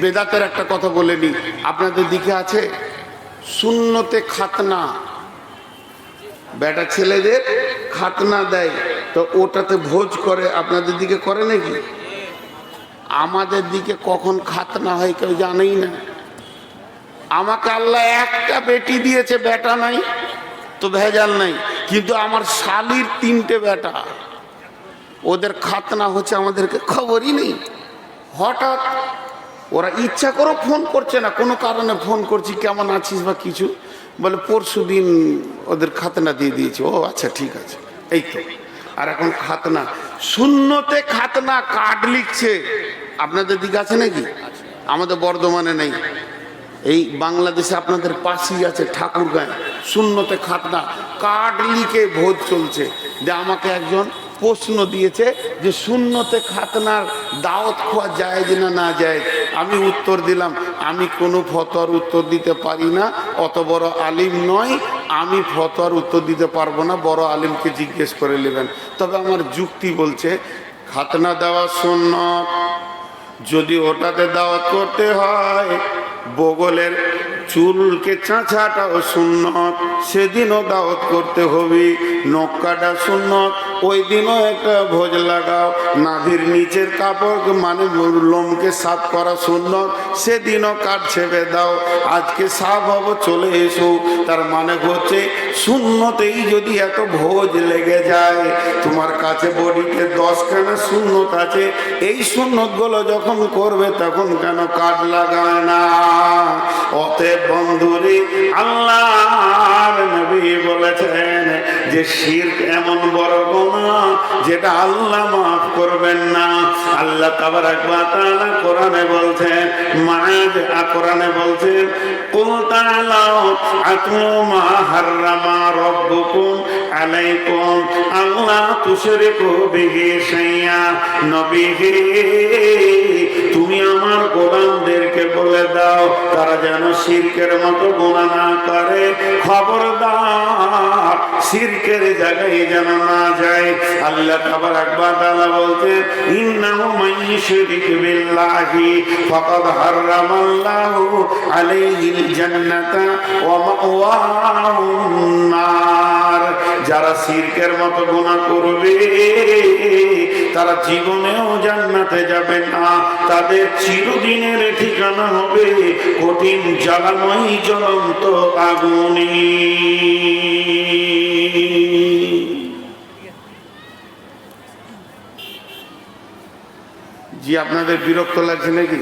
বেদাতের একটা কথা বলে নি। আপনাদের দিকে আছে শূন্যতে খাতনা। বেটা ছেলেদের খাতনা দেয়। তো ওটাতে ভোজ করে, আপনাদের দিকে করে নাকি? আমাদের দিকে কখন খাতনা হয় কেউ জানেই না। আমাকে আল্লাহ একটা বেটি দিয়েছে, বেটা নাই, তো ভেজাল নাই। কিন্তু আমার শালির তিনটে বেটা। ওদের খাতনা হচ্ছে আমাদেরকে খবরই নেই। হঠাৎ ওরা ইচ্ছা করে ফোন করছে না, কোনো কারণে ফোন করছি, কেমন আছিস বা কিছু? বলে পরশু দিন ওদের খাতনা দিয়ে দিয়েছে। ও আচ্ছা ঠিক আছে। এই তো। আর এখন খাতনা। শূন্যতে খাতনা কার্ড লিখছে। আপনাদের দিকে আছে নাকি? আমাদের বর্ধমানে নেই। এই বাংলাদেশে আপনাদের পাশেই আছে ঠাকুরগাঁয় শূন্যতে খাতনা। কার্ড লিখে ভোজ চলছে। যে আমাকে একজন প্রশ্ন দিয়েছে যে, শূন্যতে খাতনার দাওয়াত খোয়া যায় না না যায়? আমি উত্তর দিলাম, আমি কোনো ফতোয়ার উত্তর দিতে পারি না, অত বড় আলিম নয় আমি ফতোয়ার উত্তর দিতে পারব না, বড় আলিমকে জিজ্ঞেস করে নেবেন। তবে আমার যুক্তি বলছে, খাতনা দেওয়া শূন্য যদি ওটাতে দাওয়াত করতে হয়, বগলের চুলকে চাঁচাটাও সুন্নত, সেদিনও দাওয়াত করতে হবে, নক্কাটা সুন্নত ওই দিনও একটা ভোজ লাগাও, নাভির নিচের কাপড় মানে লোমকে সাফ করা সুন্নত, সেদিনও কাঠ ছেড়ে দাও, আজকে সাফ হব, চলে এসো, তার মানে হচ্ছে শূন্যতেই যদি এত ভোজ লেগে যায়, তোমার কাছে বডিতে দশখানা শূন্যত আছে, এই সুন্নতগুলো যখন করবে তখন কেন কাঠ লাগায় না? অতএব বন্ধুরে আল্লাহ নবী বলেছেন যে শির এমন বড় গোনা যেটা আল্লাহ মাফ করবেন না। আল্লাহ তাবার একবার তাআলা কোরআনে বলছেন মায়াজ কোরআনে বলছেন তুমি আমার গোলামদেরকে বলে দাও, তারা যেন শিরকের মতো গোনা না করে। খবর খবরদার, শিরকের জায়গায় যেন না যায়। আল্লাহ তাবার একবার তাআলা বলতেন ইন্নাহু মাইয়ুশরিক বিল্লাহি, ফাকাদ হারামাল্লাহু আলাইহিল জান্নাতা ওয়া মাওয়াহুন নার। যারা শিরকের মতো গুনাহ করবে, তারা জীবনেও জান্নাতে যাবে না। তাদের চিরদিনের ঠিকানা হবে কঠিন, জ্বালাময়, জ্বলন্ত আগুনি। জি আপনাদের বিরক্ত লাগছে নাকি?